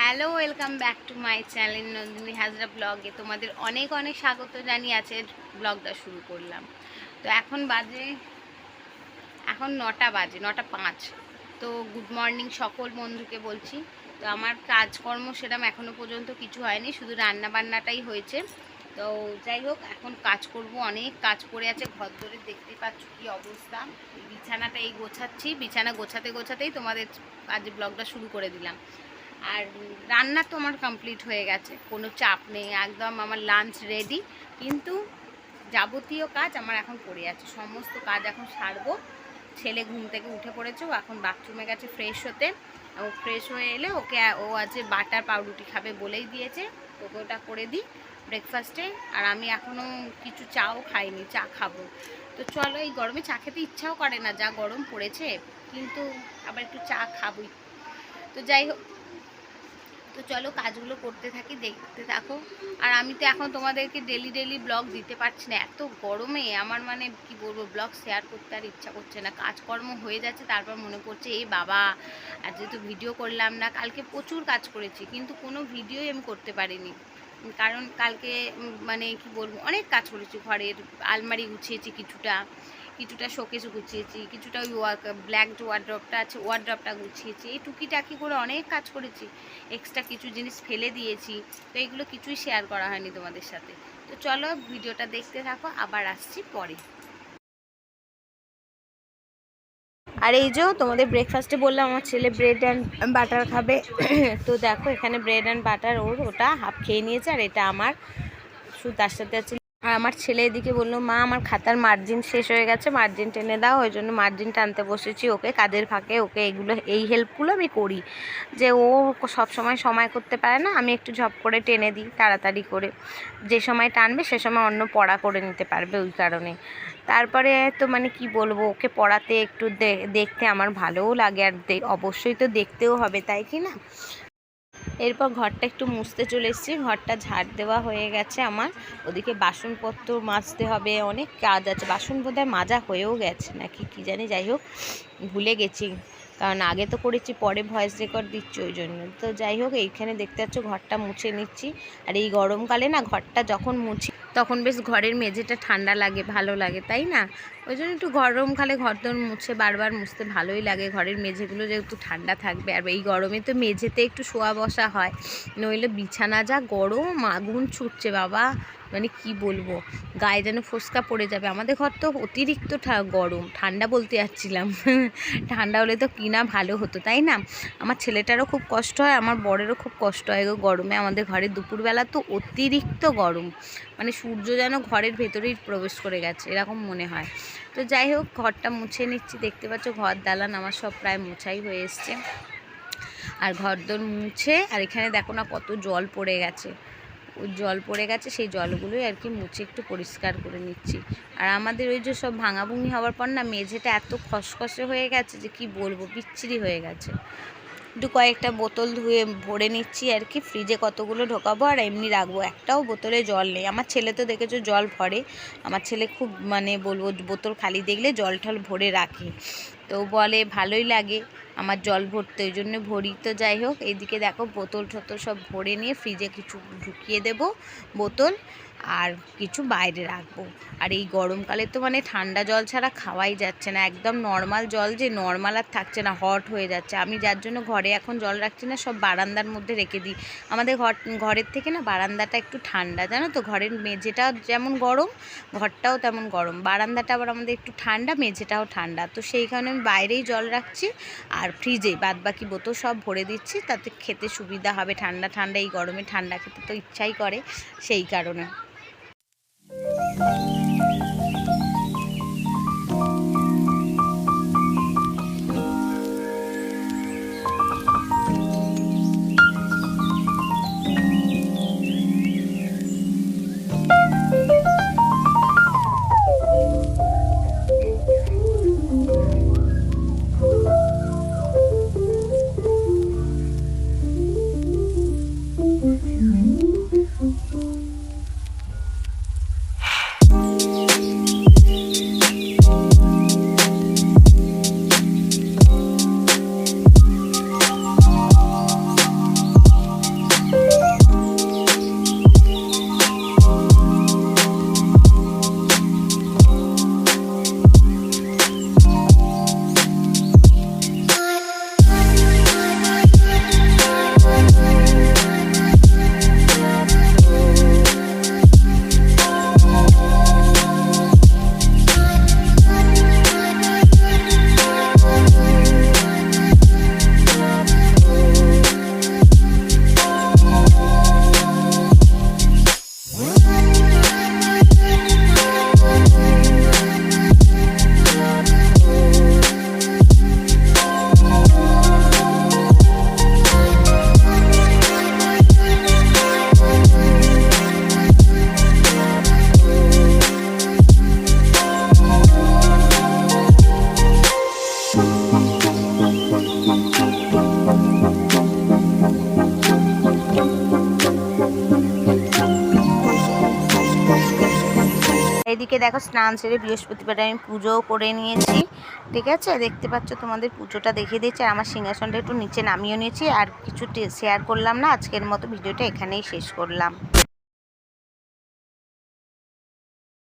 Hello, welcome back to my channel Nandini Hazra ব্লগে। তোমাদের অনেক অনেক স্বাগত জানিয়ে আছে ব্লগটা শুরু করলাম। তো এখন বাজে, এখন নটা বাজে, নটা পাঁচ। তো গুড মর্নিং সকল বন্ধুকে বলছি। তো আমার কাজকর্ম সেরকম এখনও পর্যন্ত কিছু হয়নি, শুধু রান্না বান্নাটাই হয়েছে। তো যাই হোক, এখন কাজ করব অনেক। কাজ পড়ে আছে, ঘর ধরে দেখতেই পাচ্ছ কী অবস্থা। বিছানাটা এই গোছাচ্ছি। বিছানা গোছাতে গোছাতেই তোমাদের আজ ব্লগটা শুরু করে দিলাম। আর রান্না তো আমার কমপ্লিট হয়ে গেছে। কোনো চাপ নেই, একদম আমার লাঞ্চ রেডি কিন্তু যাবতীয় কাজ আমার এখন পড়ে আছে। সমস্ত কাজ এখন সারবো। ছেলে ঘুম থেকে উঠে পড়েছে, ও এখন বাথরুমে গেছে ফ্রেশ হতে। ও ফ্রেশ হয়ে এলে ওকে, ও আছে বাটার পাউরুটি খাবে বলেই দিয়েছে। ওকে ওটা করে দিই ব্রেকফাস্টে আর আমি এখনও কিছু চাও খাইনি, চা খাব। তো চলো, এই গরমে চা খেতে ইচ্ছাও করে না, যা গরম পড়েছে। কিন্তু আবার একটু চা খাবই। তো যাই হোক তো চলো কাজগুলো করতে থাকি, দেখতে থাকো। আর আমি তো এখন তোমাদেরকে ডেলি ডেলি ব্লগ দিতে পারছি না। এত গরমে আমার মানে কি বলব ব্লগ শেয়ার করতে আর ইচ্ছা করছে না। কাজকর্ম হয়ে যাচ্ছে, তারপর মনে করছে এই বাবা আর যেহেতু ভিডিও করলাম না, কালকে প্রচুর কাজ করেছি, কিন্তু কোনো ভিডিওই আমি করতে পারিনি। কারণ কালকে মানে কি বলব, অনেক কাজ করেছি ঘরের, আলমারি গুছিয়েছি কিছুটা কিছুটা শোকেস গুছিয়েছি, কিছুটা ওই ব্ল্যাক যে ওয়ার্ড্রপটা আছে, ওয়ার্ড্রপটা গুছিয়েছি, এই টুকিটাকি করে অনেক কাজ করেছি, এক্সট্রা কিছু জিনিস ফেলে দিয়েছি, তো এইগুলো কিছুই শেয়ার করা হয়নি তোমাদের সাথে। তো চলো, ভিডিওটা দেখতে থাকো, আবার আসছি পরে। আর এই যে তোমাদের ব্রেকফাস্টে বললাম, আমার ছেলে ব্রেড অ্যান্ড বাটার খাবে। তো দেখো, এখানে ব্রেড অ্যান্ড বাটার ওর ওটা হাফ খেয়ে নিয়েছে, আর এটা আমার। শুধু তার সাথে আছে আর আমার ছেলে এদিকে বলল, মা, আমার খাতার মার্জিন শেষ হয়ে গেছে মার্জিন টেনে দাও, ওই জন্য মার্জিন টানতে বসেছি ওকে, কাদের ফাঁকে, ওকে এগুলো, এই হেল্পগুলো আমি করি। যে ও সব সময় সময় করতে পারে না, আমি একটু ঝপ করে টেনে দিই তাড়াতাড়ি করে। যে সময় টানবে, সে সময় অন্য পড়া করে নিতে পারবে ওই কারণে। তারপরে তো মানে কি বলব, ওকে পড়াতে একটু দেখতে আমার ভালোও লাগে, আর অবশ্যই তো দেখতেও হবে, তাই কি না? এরপর ঘরটা একটু মুছতে চলে এসেছি। ঘরটা ঝাড় দেওয়া হয়ে গেছে আমার। ওদিকে বাসনপত্র মাজতে হবে, অনেক কাজ আছে। বাসন বোধহয় মাজা হয়েও গেছে নাকি, কি জানি, যাই হোক, ভুলে গেছি। কারণ আগে তো করেছি, পরে ভয়েস রেকর্ড দিচ্ছি ওই জন্য। তো যাই হোক, এইখানে দেখতে পাচ্ছ ঘরটা মুছে নিচ্ছি। আর এই গরমকালে না ঘরটা যখন মুছি, তখন বেশ ঘরের মেঝেটা ঠান্ডা লাগে, ভালো লাগে, তাই না? ওই জন্য একটু গরমকালে ঘর দোর মুছে, বারবার মুছতে ভালোই লাগে। ঘরের মেঝেগুলো যেহেতু ঠান্ডা থাকবে, আর এই গরমে তো মেঝেতে একটু শোয়া বসা হয়। নইলে বিছানা যা গরম, আগুন ছুটছে বাবা। মানে কি বলব? গায়ে যেন ফোসকা পড়ে যাবে। আমাদের ঘর তো অতিরিক্ত গরম। ঠান্ডা বলতে যাচ্ছিলাম। ঠান্ডা হলে তো কিনা ভালো হতো, তাই না? আমার ছেলেটারও খুব কষ্ট হয়, আমার বরেরও খুব কষ্ট হয় গরমে। আমাদের ঘরে দুপুরবেলা তো অতিরিক্ত গরম। মানে সূর্য যেন ঘরের ভেতরেই প্রবেশ করে গেছে, এরকম মনে হয়। তো যাই হোক, ঘরটা মুছে নিচ্ছি। দেখতে পাচ্ছ ঘর, দালান আমার সব প্রায় মোছাই হয়ে এসছে। আর ঘর দোর মুছে, আর এখানে দেখো না কত জল পড়ে গেছে। জল পড়ে গেছে, সেই জলগুলোই আর কি মুছে একটু পরিষ্কার করে নিচ্ছি। আর আমাদের ওই যে সব ভাঙাভুঙি হওয়ার পর না মেঝেটা এত খসখসে হয়ে গেছে যে কি বলব, বিচ্ছিরি হয়ে গেছে। একটু কয়েকটা বোতল ধুয়ে ভরে নিচ্ছি আর কি, ফ্রিজে কতগুলো ঢোকাবো আর এমনি রাখব। একটাও বোতলে জল নেই। আমার ছেলে তো দেখেছ জল ভরে। আমার ছেলে খুব মানে বলব বোতল খালি দেখলে জল টল ভরে রাখে। তো বলে, ভালোই লাগে, আমার জল ভরতে, ওই জন্য ভরি। তো যাই হোক, এইদিকে দেখো বোতল টোতল সব ভরে নিয়ে ফ্রিজে কিছু ঢুকিয়ে দেব, বোতল। আর কিছু বাইরে রাখব। আর এই গরমকালে তো মানে ঠান্ডা জল ছাড়া খাওয়াই যাচ্ছে না। একদম নর্মাল জল যে নর্মাল আর থাকছে না হট হয়ে যাচ্ছে। আমি যার জন্য ঘরে এখন জল রাখছি না, সব বারান্দার মধ্যে রেখে দিই। আমাদের ঘর, ঘরের থেকে না বারান্দাটা একটু ঠান্ডা, জানো তো? ঘরের মেঝেটাও যেমন গরম, ঘরটাও তেমন গরম। বারান্দাটা আবার আমাদের একটু ঠান্ডা, মেঝেটাও ঠান্ডা। তো সেই কারণে আমি বাইরেই জল রাখছি আর ফ্রিজে বাদ বাকি বোতল সব ভরে দিচ্ছি। তাতে খেতে সুবিধা হবে। ঠান্ডা ঠান্ডা, এই গরমে ঠান্ডা খেতে তো ইচ্ছাই করে সেই কারণে। এইদিকে দেখো স্নান সেরে বৃহস্পতিবার আমি পুজোও করে নিয়েছি, ঠিক আছে? দেখতে পাচ্ছ তোমাদের পুজোটা দেখিয়ে দিয়েছি আমার সিংহাসনটা একটু নিচে নামিয়ে নিয়েছি আর কিছু শেয়ার করলাম না, আজকের মতো ভিডিওটা এখানেই শেষ করলাম।